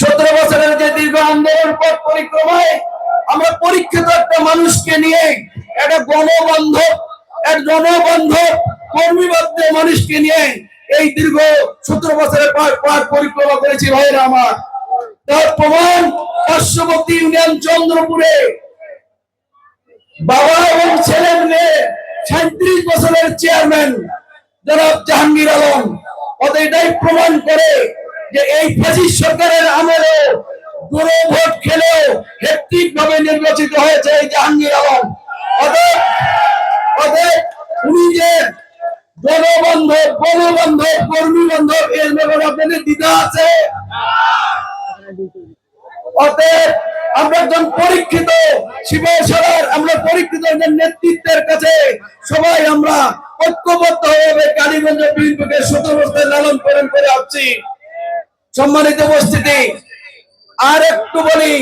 সতেরো বছরের যে দীর্ঘ আন্দোলন পথ পরিক্রমায় আমরা পরীক্ষিত একটা মানুষকে নিয়ে একটা গণবান্ধব, এক জনবান্ধব কর্মীবদ্ধ মানুষকে নিয়ে এই দীর্ঘ সতেরো বছরের পথ পরিক্রমা করেছি ভাইরা আমার। তার প্রমাণ পার্শ্ববর্তী ইউনিয়ন চন্দ্রপুরে। বাবা এবং ছেলে মিলে সাঁত্রিশ বছরের চেয়ারম্যান জনাব জাহাঙ্গীর আলম। অত এটাই প্রমাণ করে যে এই ফ্যাসিস্ট সরকারের আমলে দুরো ভোট খেলেও ভাবে নির্বাচিত হয়েছে এই জাহাঙ্গীর আলম। অতএব উনি যে আমরা পরীক্ষিত শিবসরার আমরা পরীক্ষিত নেতৃত্বের কাছে সবাই আমরা ঐক্যবদ্ধ হয়ে কালীগঞ্জ বিএনপিকে বছর লালন পালন করে আসছি। সম্মানিত উপস্থিতি, আর একটু বলি,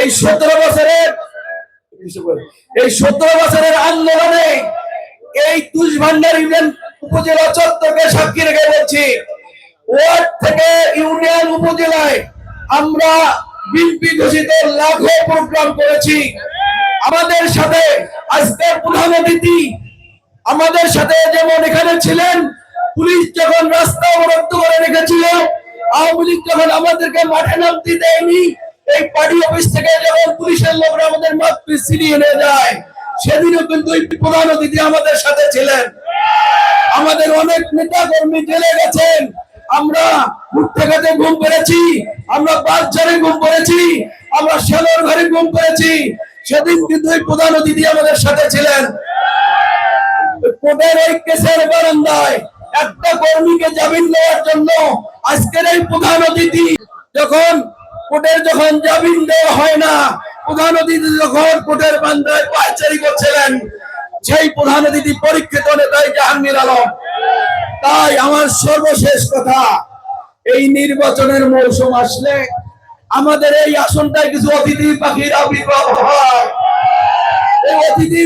এই সতেরো বছরের, এই সতেরো বছরের আন্দোলনে এই তুষ ভান্ডার ইউনিয়ন উপজেলা চত্বরকে সাক্ষী রেখে বলছি, ওয়ার্ড থেকে ইউনিয়ন উপজেলায় আমরা বিএনপি ঘোষিত লাখো প্রোগ্রাম করেছি। আমাদের সাথে আজকের প্রধান অতিথি, আমাদের সাথে যেমন এখানে ছিলেন, পুলিশ যখন রাস্তা অবরুদ্ধ করে রেখেছিল আওয়ামী লীগ যখন আমাদেরকে মাঠে নামতে দেয়নি, এই পার্টি অফিস থেকে যখন পুলিশের লোকরা আমাদের মাঠ ছিনিয়ে নিয়ে যায়, সেদিনও কিন্তু প্রধান অতিথি আমাদের সাথে ছিলেন। আমাদের অনেক নেতা কর্মী জেলে গেছেন। আমরা ভুট্টাঘাটে ঘুম করেছি আমরা বাজারে ঘুম করেছি আমরা শ্যালোর ঘরে ঘুম করেছি সেদিন কিন্তু এই প্রধান অতিথি আমাদের সাথে ছিলেন। কোর্টের এই কেসের বারান্দায় একটা কর্মীকে জামিন দেওয়ার জন্য আজকের এই প্রধান অতিথি যখন কোর্টের যখন জামিন দেওয়া হয় না, প্রধান অতিথি যখন কোর্টের বান্দায় পায়চারি করছিলেন, সেই প্রধান অতিথি পরীক্ষিত নেতাই জাহাঙ্গীর আলম। তাই আমার সর্বশেষ কথা, এই নির্বাচনের মৌসুম আসলে আমাদের এই আসনটায় কিছু অতিথি পাখির আবির্ভাব হয়। এই অতিথি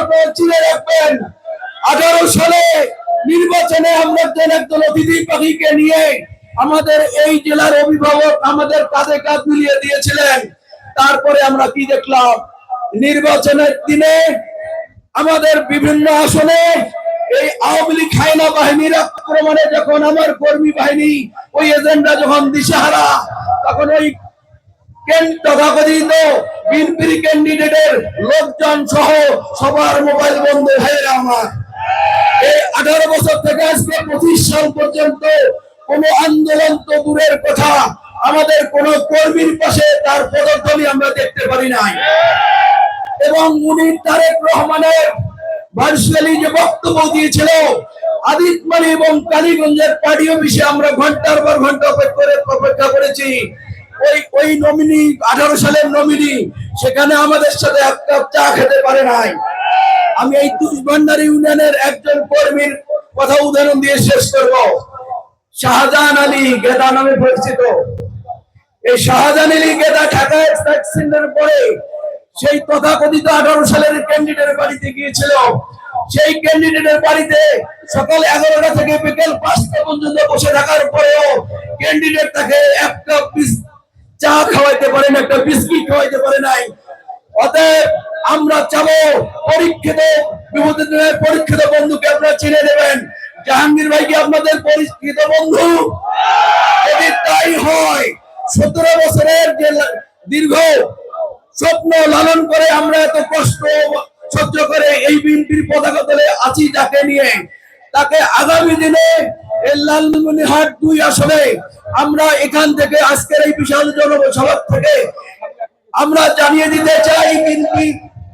আপনারা চিনে রাখবেন, আঠারো সালে নির্বাচনে আমরা একজন একজন অতিথি পাখিকে নিয়ে আমাদের এই জেলার অভিভাবক আমাদের কাঁধে কাঁধ মিলিয়ে দিয়েছিলেন। তারপরে আমরা কি দেখলাম? নির্বাচনের দিনে আমাদের বিভিন্ন আসনে এই আওয়ামী লীগ হায়না বাহিনীর আক্রমণে যখন আমার কর্মী বাহিনী ওই এজেন্ডা যখন দিশেহারা, তখন ওই তথাকথিত বিএনপির ক্যান্ডিডেটের লোকজন সহ সবার মোবাইল বন্ধ হয়ে আমার। আঠারো বছর থেকে আজকে পঁচিশ সাল পর্যন্ত কোন আন্দোলন তো দূরের কথা। আমাদের কোন কর্মীর পাশে তার পদধ্বনি আমরা দেখতে পারি নাই। এবং উনি তারেক রহমানের ভার্চুয়ালি যে বক্তব্য দিয়েছিল আদিতমানি এবং কালীগঞ্জের পার্টি অফিসে আমরা ঘণ্টার পর ঘণ্টা করে অপেক্ষা করেছি। ওই ওই নমিনি, আঠারো সালের নমিনি, সেখানে আমাদের সাথে এক কাপ চা খেতে পারে নাই। আমি এই তুষ ভান্ডার ইউনিয়নের একজন কর্মীর কথা উদাহরণ দিয়ে শেষ করব। শাহজাহান আলী গেদা নামে পরিচিত। এই শাহজাহান আলী গেদা ঢাকায় ভ্যাকসিনের পরে সেই তথাকথিত আঠারো সালের ক্যান্ডিডেটের বাড়িতে গিয়েছিল। সেই ক্যান্ডিডেটের বাড়িতে সকাল এগারোটা থেকে বিকেল পাঁচটা পর্যন্ত বসে থাকার পরেও ক্যান্ডিডেট তাকে এক কাপ চা খাওয়াইতে পারেন একটা বিস্কিট খাওয়াইতে পারে নাই। অতএব আমরা চাবো পরীক্ষিত বিভূতিদের পরীক্ষিত বন্ধুকে আপনারা চিনে দেবেন জাহাঙ্গীর ভাইকে আপনাদের পরীক্ষিত বন্ধু। যদি তাই হয়, সতেরো বছরের যে দীর্ঘ স্বপ্ন লালন করে আমরা এত কষ্ট সহ্য করে এই বিএনপির পতাকা তলে আছি যাকে নিয়ে, তাকে আগামী দিনে লালমনিহাট দুই আসলে আমরা এখান থেকে আজকের এই বিশাল জনসভা থেকে আমরা জানিয়ে দিতে চাই বিএনপি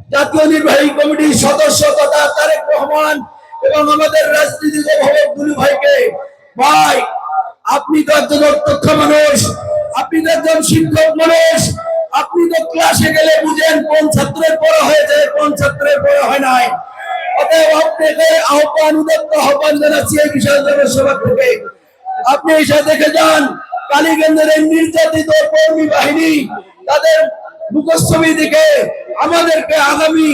জাতীয় নির্বাহী কমিটির সদস্য তথা তারেক রহমান এবং আমাদের রাজনীতিক অভিভাবক দুলু ভাইকে, ভাই, আপনি তো একজন অধ্যক্ষ মানুষ, আপনি তো একজন শিক্ষক মানুষ, আপনি তো ক্লাসে গেলে বুঝেন কোন ছাত্রের পড়া হয়েছে, কোন ছাত্রের পড়া হয় নাই। অতএব আপনাকে আহ্বান উদত্ত আহ্বান জানাচ্ছি এই বিশাল জনসভা থেকে। আপনি এসে দেখে যান, কালীগঞ্জের নির্যাতিত কর্মী বাহিনী তাদের মুখস্থবী দিকে আমাদেরকে আগামী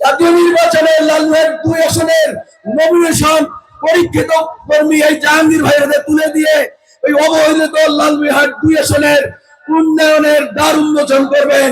জাতীয় নির্বাচনে লালমের দুই আসনের নমিনেশন পরীক্ষিত কর্মী এই জাহাঙ্গীর ভাইয়ের তুলে দিয়ে ওই অবহেলিত বিহার দুই আসনের উন্নয়নের দ্বার উন্মোচন করবেন।